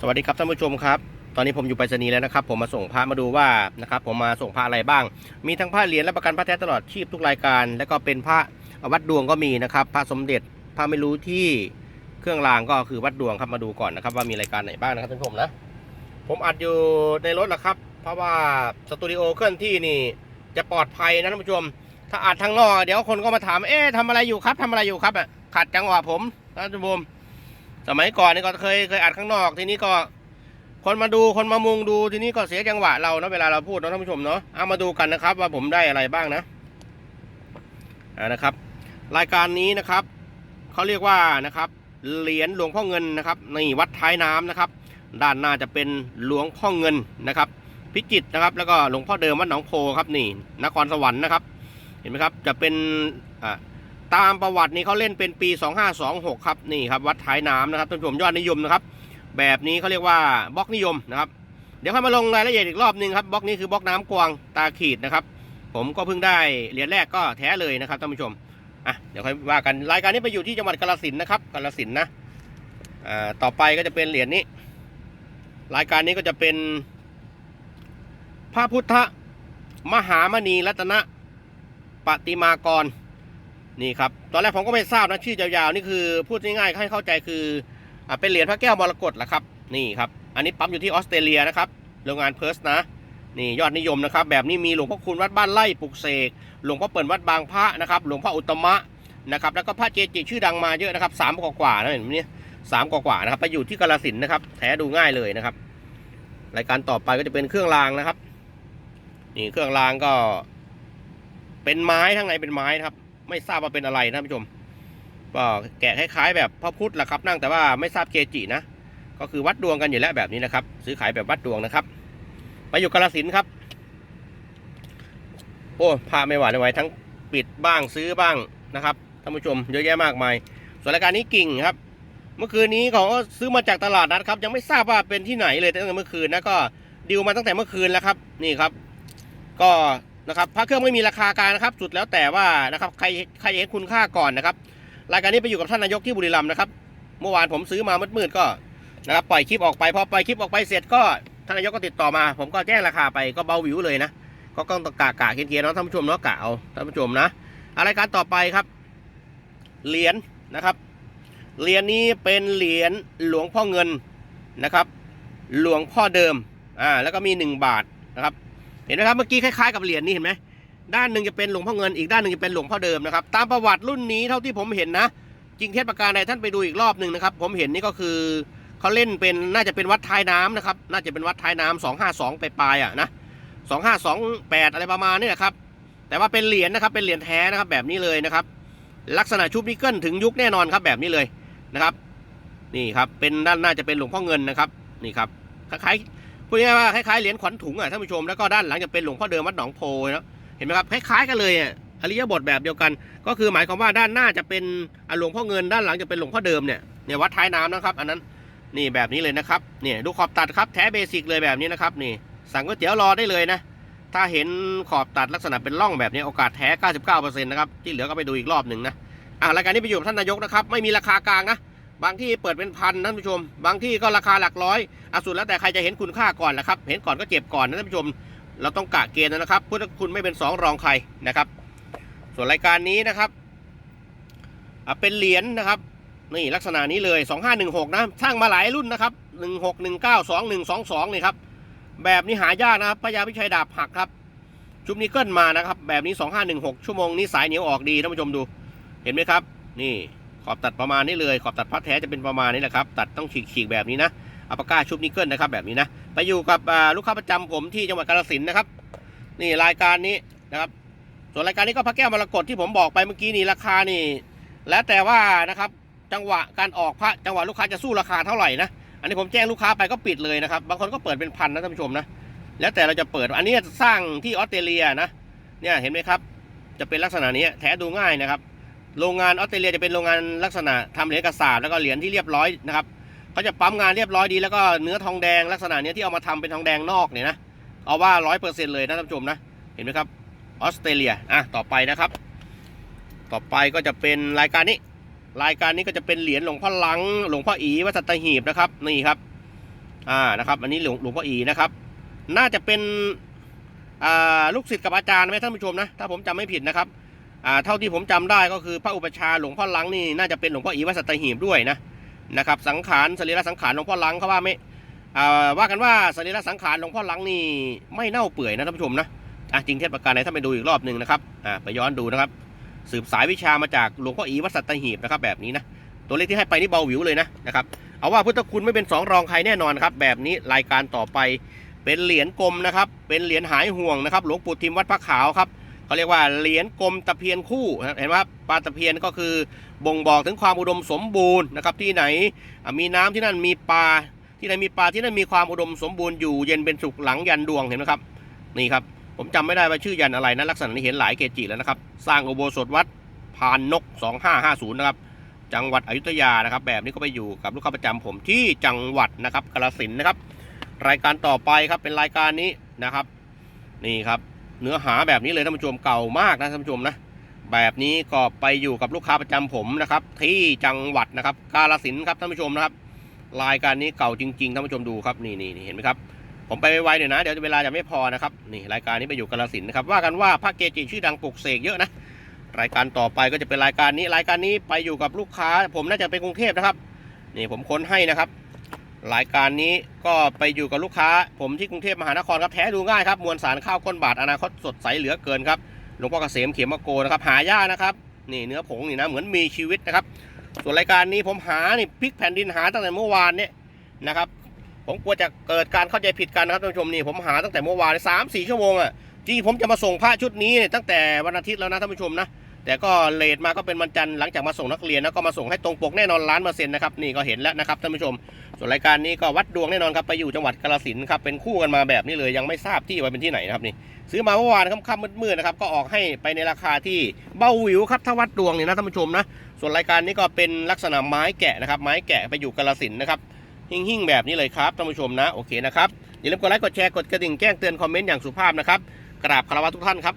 สวัสดีครับท่านผู้ชมครับ ตอนนี้ผมอยู่ไปรษณีย์แล้วนะครับ ผมมาส่งพระมาดูว่านะครับผมมาส่งพระอะไรบ้าง มีทั้งพระเหรียญและประกันพระแท้ตลอดชีพทุกรายการ แล้วก็เป็นพระวัดดวงก็มีนะครับพระสมเด็จพระไม่รู้ที่เครื่องรางก็คือวัดดวงครับมาดูก่อนนะครับ ว่ามีรายการไหนบ้างนะครับท่านผู้ชมนะ ผมอัดอยู่ในรถแหละครับ เพราะว่าสตูดิโอเคลื่อนที่นี่จะปลอดภัยนะท่านผู้ชม ถ้าอัดทางนอกเดี๋ยวคนก็มาถามเอ๊ะทำอะไรอยู่ครับทำอะไรอยู่ครับอะขัดจังหวะผมท่านผู้ชม สมัยก่อนนี่ก็เคยเคยอัดข้างนอก ทีนี้ก็ คนมาดูคนมามุงดูทีนี้ก็เสียจังหวะเราเนาะเวลาเราพูดเนาะท่านผู้ชมเนาะเอามาดูกันนะครับ ว่าผมได้อะไรบ้างนะอ่านะครับ รายการนี้นะครับเขาเรียกว่านะครับ เหรียญหลวงพ่อเงินนะครับนี่วัดท้ายน้ำนะครับ ด้านหน้าจะเป็นหลวงพ่อเงินนะครับ พิจิตรนะครับ แล้วก็หลวงพ่อเดิมวัดหนองโพครับนี่ นครสวรรค์นะครับ เห็นไหมครับจะเป็นอ่า ตามประวัตินี้เขาเล่นเป็นปี 2526 ครับนี่ครับวัดท้ายน้ำนะครับท่านผู้ชมยอดนิยมนะครับ แบบนี้เขาเรียกว่าบล็อกนิยมนะครับ เดี๋ยวค่อยมาลงรายละเอียดอีกรอบหนึงครับบล็อกนี้คือบล็อกน้ำกวางตาขีดนะครับ ผมก็เพิ่งได้เหรียญแรกก็แท้เลยนะครับท่านผู้ชมอะเดี๋ยวค่อยว่ากันรายการนี้ไปอยู่ที่จังหวัดกาฬสินธุ์นะครับกาฬสินธุ์นะอ่าต่อไปก็จะเป็นเหรียญนี้ รายการนี้ก็จะเป็นพระพุทธมหามณีรัตนปฏิมากร นี่ครับ ตอนแรกผมก็ไม่ทราบนะชื่อยาวๆนี่คือพูดง่ายๆให้เข้าใจคืออเป็นเหรียญพระแก้วมรกตแหละครับ นี่ครับ อันนี้ปั๊มอยู่ที่ออสเตรเลียนะครับ โรงงานเพิร์สนะ นี่ยอดนิยมนะครับ แบบนี้มีหลวงพ่อคุณวัดบ้านไร่ปลุกเสก หลวงพ่อเปิ่นวัดบางพระนะครับ หลวงพ่ออุตมะนะครับ แล้วก็พระเจจิชื่อดังมาเยอะนะครับสามกว่าๆนะเห็นไหมเนี่ยสามกว่าๆนะครับ ไปอยู่ที่กาลสินนะครับ แท้ดูง่ายเลยนะครับ รายการต่อไปก็จะเป็นเครื่องรางนะครับ นี่เครื่องรางก็ เป็นไม้ข้งในเป็นไม้นะครับ ไม่ทราบว่าเป็นอะไรนะท่านผู้ชมก็แกะคล้ายๆ แบบพระพุทธแหละครับนั่งแต่ว่าไม่ทราบเกจินะก็คือวัดดวงกันอยู่แล้วแบบนี้นะครับ ซื้อขายแบบวัดดวงนะครับ ไปอยู่กาลสินครับโอ้พาไม่หวานไม่ไหวทั้งปิดบ้างซื้อบ้างนะครับท่านผู้ชมเยอะแยะมากมายส่วนรายการนี้กิ่งครับ เมื่อคืนนี้เขาก็ซื้อมาจากตลาดนัดครับ ยังไม่ทราบว่าเป็นที่ไหนเลยตั้งแต่เมื่อคืนนะก็ดิวมาตั้งแต่เมื่อคืนแล้วครับ นี่ครับ ก็ นะครับพระเครื่องไม่มีราคากลางนะครับ สุดแล้วแต่ว่านะครับใครใครเห็นคุณค่าก่อนนะครับรายการนี้ไปอยู่กับท่านนายกที่บุรีรัมย์นะครับ เมื่อวานผมซื้อมามืดๆก็นะครับปล่อยคลิปออกไปพอปล่อยคลิปออกไปเสร็จก็ท่านนายกก็ติดต่อมา ผมก็แจ้งราคาไปก็เบาวิวเลยนะก็ต้องกะกะเคียนๆเนาะท่านผู้ชมเนาะกะเอาท่านผู้ชมนะอะรายการต่อไปครับเหรียญนะครับเหรียญนี้เป็นเหรียญหลวงพ่อเงินนะครับ หลวงพ่อเดิมอ่าแล้วก็มีหนึ่งบาทนะครับ เห็นไหมครับเมื่อกี้คล้ายๆกับเหรียญนี่เห็นไหมด้านหนึ่งจะเป็นหลวงพ่อเงินอีกด้านหนึ่งจะเป็นหลวงพ่อเดิมนะครับตามประวัติรุ่นนี้เท่าที่ผมเห็นนะ จริงเทศประการใดท่านไปดูอีกรอบหนึ่งนะครับ ผมเห็นนี่ก็คือเขาเล่นเป็นน่าจะเป็นวัดท้ายน้ำนะครับ น่าจะเป็นวัดท้ายน้ำสองห้าสองปลายๆอะนะสองห้าสองแปดอะไรประมาณนี้แหละครับ แต่ว่าเป็นเหรียญนะครับเป็นเหรียญแท้นะครับแบบนี้เลยนะครับ ลักษณะชุบนิกเกิลถึงยุคแน่นอนครับแบบนี้เลยนะครับ นี่ครับเป็นด้านหน้าจะเป็นหลวงพ่อเงินนะครับนี่ครับคล้าย พูดง่ายว่าคล้ายๆเหรียญขวัญถุงอะท่านผู้ชมแล้วก็ด้านหลังจะเป็นหลวงพ่อเดิมวัดหนองโพนะเห็นไหมครับคล้ายๆกันเลยอะอริยบทแบบเดียวกัน ก็คือหมายความว่าด้านหน้าจะเป็นอะหลวงพ่อเงินด้านหลังจะเป็นหลวงพ่อเดิมเนี่ยเนี่ยวัดท้ายน้ำนะครับ อันนั้นนี่แบบนี้เลยนะครับเนี่ยดูขอบตัดครับแท้เบสิกเลยแบบนี้นะครับนี่สั่งก๋วยเตี๋ยวรอได้เลยนะ ถ้าเห็นขอบตัดลักษณะเป็นร่องแบบนี้โอกาสแท้ 99%นะครับที่เหลือก็ไปดูอีกรอบหนึ่งนะอะรายการนี้ไปอยู่กับท่านนายกนะครับไม่มีราคากลางนะ บางที่เปิดเป็นพันนะท่านผู้ชม บางที่ก็ราคาหลักร้อยอสุดแล้วแต่ใครจะเห็นคุณค่าก่อนนะครับ เห็นก่อนก็เจ็บก่อนนะท่านผู้ชม เราต้องกะเกณฑ์นะครับพุทธคุณไม่เป็นสองรองใครนะครับ ส่วนรายการนี้นะครับเป็นเหรียญนะครับนี่ลักษณะนี้เลย 2516 นะสร้างมาหลายรุ่นนะครับ 16 19 21 22นี่ครับแบบนี้หายากนะครับพญาพิชัยดาบหักครับ ชุบนิกเกิลมานะครับ แบบนี้ 2516 ชั่วโมงนี้สายเหนียวออกดีท่านผู้ชมดูเห็นไหมครับ นี่ ขอบตัดประมาณนี้เลยขอบตัดพัดแท้จะเป็นประมาณนี้แหละครับตัดต้องฉีกๆแบบนี้นะอัปากาชุบนิกเกิลนะครับแบบนี้นะไปอยู่กับลูกค้าประจำผมที่จังหวัดกาฬสินนะครับ นี่รายการนี้นะครับ ส่วนรายการนี้ก็พระแก้วมรกตที่ผมบอกไปเมื่อกี้นี่ราคานี่ แล้วแต่ว่านะครับจังหวะการออกพระจังหวะลูกค้าจะสู้ราคาเท่าไหร่นะอันนี้ผมแจ้งลูกค้าไปก็ปิดเลยนะครับบางคนก็เปิดเป็นพันนะท่านผู้ชมนะแล้วแต่เราจะเปิดอันนี้สร้างที่ออสเตรเลียนะเนี่ยเห็นไหมครับ จะเป็นลักษณะนี้แท้ดูง่ายนะครับ โรงงานออสเตรเลียจะเป็นโรงงานลักษณะทำเหรียญกระสาบแล้วก็เหรียญที่เรียบร้อยนะครับเขาจะปั๊มงานเรียบร้อยดีแล้วก็เนื้อทองแดงลักษณะนี้ที่เอามาทำเป็นทองแดงนอกเนี่ยนะเอาว่าร้อยเปอร์เซ็นต์เลยนะท่านผู้ชมนะเห็นไหมครับออสเตรเลียอะต่อไปนะครับ ต่อไปก็จะเป็นรายการนี้ รายการนี้ก็จะเป็นเหรียญหลวงพ่อลังหลวงพ่ออีวัดสัตหีบนะครับนี่ครับอ่านะครับ อันนี้หลวงหลวงพ่ออีนะครับ น่าจะเป็นอ่าลูกศิษย์กับอาจารย์ไหมท่านผู้ชมนะถ้าผมจำไม่ผิดนะครับ อ่าเท่าที่ผมจำได้ก็คือพระอุปชาหลวงพ่อลังนี่น่าจะเป็นหลวงพ่ออีวัสัตหีบด้วยนะนะครับสังขารสรีระสังขารหลวงพ่อลังเขาว่าไม่อ่าว่ากันว่าสรีระสังขารหลวงพ่อลังนี่ไม่เน่าเปื่อยนะท่านผู้ชมนะอะจริงเท็จประการไหนถ้าไปดูอีกรอบหนึ่งนะครับอ่าไปย้อนดูนะครับ สืบสายวิชามาจากหลวงพ่ออีวัดสัตหีบนะครับแบบนี้นะตัวเลขที่ให้ไปนี่เบาหวิวเลยนะนะครับเอาว่าพุทธคุณไม่เป็นสองรองใครแน่นอนครับแบบนี้รายการต่อไปเป็นเหรียญกลมนะครับเป็นเหรียญหายห่วงนะครับหลวงปู่ทิมวัดพระขาวครับ เขาเรียกว่าเหรียญกลมตะเพียนคู่เห็นไหมครับปลาตะเพียนก็คือบ่งบอกถึงความอุดมสมบูรณ์นะครับที่ไหนมีน้ำที่นั่นมีปลาที่ไหนมีปลาที่นั่นมีความอุดมสมบูรณ์อยู่เย็นเป็นสุขหลังยันดวงเห็นไหมครับนี่ครับผมจำไม่ได้ว่าชื่อยันอะไรนะลักษณะนี้เห็นหลายเกจิแล้วนะครับ สร้างอุโบสถวัดพานนก 2550 นะครับ จังหวัดอยุธยานะครับ แบบนี้ก็ไปอยู่กับลูกค้าประจำผมที่จังหวัดนะครับกาฬสินธุ์นะครับ รายการต่อไปครับเป็นรายการนี้นะครับ นี่ครับ เนื้อหาแบบนี้เลยท่านผู้ชมเก่ามากนะท่านผู้ชมนะแบบนี้ก็ไปอยู่กับลูกค้าประจำผมนะครับ ที่จังหวัดนะครับกาฬสินครับท่านผู้ชมนะครับ รายการนี้เก่าจริงๆท่านผู้ชมดูครับนี่นี่นี่เห็นไหมครับ ผมไปไวๆเดี๋ยนะเดี๋ยวเวลาจะไม่พอนะครับนี่รายการนี้ไปอยู่กาฬสินนะครับว่ากันว่าพระเกจิชื่อดังปลุกเสกเยอะนะรายการต่อไปก็จะเป็นรายการนี้ รายการนี้ไปอยู่กับลูกค้า ผมน่าจะเป็นกรุงเทพนะครับ นี่ผมค้นให้นะครับ รายการนี้ก็ไปอยู่กับลูกค้า ผมที่กรุงเทพมหานครครับแท้ดูง่ายครับมวลสารข้าวก้นบาทอนาคตสดใสเหลือเกินครับหลวงพ่อเกษมเขียมโกนะครับหายากนะครับนี่เนื้อผงนี่นะเหมือนมีชีวิตนะครับ ส่วนรายการนี้ผมหานี่พลิกแผ่นดินหาตั้งแต่เมื่อวานเนี่ยนะครับ ผมกลัวจะเกิดการเข้าใจผิดกันนะครับท่านผู้ชมนี่ผมหาตั้งแต่เมื่อวานสามสี่ชั่วโมงอะจริงผมจะมาส่งพระชุดนี้เนี่ยตั้งแต่วันอาทิตย์แล้วนะท่านผู้ชมนะ แต่ก็เลทมาก็เป็นวันจันทร์หลังจากมาส่งนักเรียนแล้วก็มาส่งให้ตรงปกแน่นอนล้านเปอร์เซ็นต์นะครับนี่ก็เห็นแล้วนะครับท่านผู้ชม ส่วนรายการนี้ก็วัดดวงแน่นอนครับไปอยู่จังหวัดกาฬสินธุ์ครับเป็นคู่กันมาแบบนี้เลยยังไม่ทราบที่ว่าเป็นที่ไหนนะครับนี่ซื้อมาเมื่อวานค่ำๆมืดๆนะครับก็ออกให้ไปในราคาที่เบาหวิวครับถ้าวัดดวงเนี่ยนะท่านผู้ชมนะส่วนรายการนี้ก็เป็นลักษณะไม้แกะนะครับไม้แกะไปอยู่กาฬสินธุ์นะครับหิ่งๆแบบนี้เลยครับท่านผู้ชมนะโอเคนะครับอย่าลืมกดไลค์กดแชร์กดกระดิ่งแจ้งเตือนคอมเมนต์อย่างสุภาพนะครับกราบคารวะทุกท่านครับ